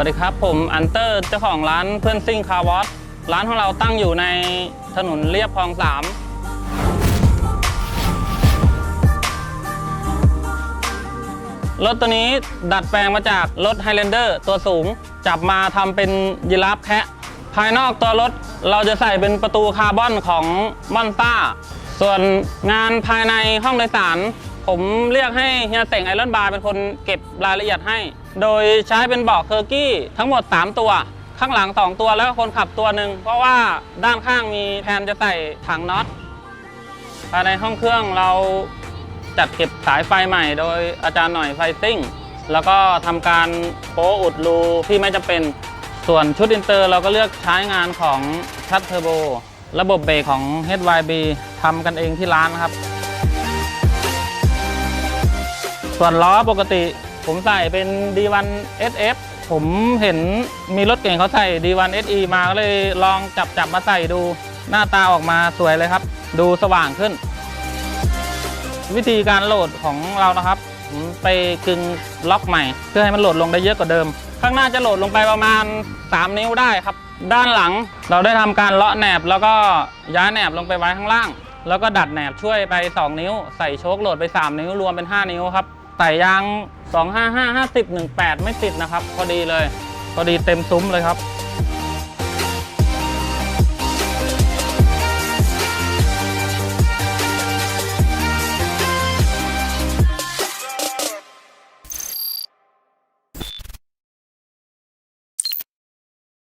วัสดีครับ ผมอันเตอร์เจ้าของร้านเพื่อนซิ่งคาร์วอสร้านของเราตั้งอยู่ในถนนเรียบคลองสามรถตัวนี้ดัดแปลงมาจากรถ Highlander ตัวสูง จับมาทำเป็นยีราฟแคะภายนอกตัวรถเราจะใส่เป็นประตูคาร์บอนของมอนต้า ส่วนงานภายในห้องโดยสาร ผมเรียกให้เฮียเต่งไอรอนบาร์เป็นคนเก็บรายละเอียดให้ โดยใช้เป็นเบาะเคอร์กี้ทั้งหมด 3 ตัว ข้างหลัง 2 ตัวแล้วก็คนขับตัวหนึ่งเพราะว่าด้านข้างมีแผนจะใส่ถังน็อตภายในห้องเครื่องเราจัดเก็บสายไฟใหม่ โดยอาจารย์หน่อยไฟซิ่ง แล้วก็ทำการโป๊อุดรูที่ไม่จำเป็นส่วนชุดอินเตอร์เราก็เลือกใช้งานของชัดเทอร์โบระบบเบรกของ HYB ทำกันเองที่ร้านครับ ส่วนล้อปกติ ผมใส่เป็น D1 SF ผมเห็นมีรถเก่งเขาใส่ D1 SE มาก็เลยลองจับจับมาใส่ดูหน้าตาออกมาสวยเลยครับ ดูสว่างขึ้น วิธีการโหลดของเรานะครับไปกึงล็อกใหม่ เพื่อให้มันโหลดลงได้เยอะกว่าเดิม ข้างหน้าจะโหลดลงไปประมาณ 3 นิ้วได้ครับ ด้านหลังเราได้ทำการเลาะแหนบ แล้วก็ย้ายแหนบลงไปไว้ข้างล่าง แล้วก็ดัดแหนบช่วยไป 2 นิ้ว ใส่โชคโหลดไป 3 นิ้วรวมเป็น 5 นิ้วครับ ไต่ยาง 255 50 18 ไม่ติดนะครับ พอดีเลย พอดีเต็มซุ้มเลยครับ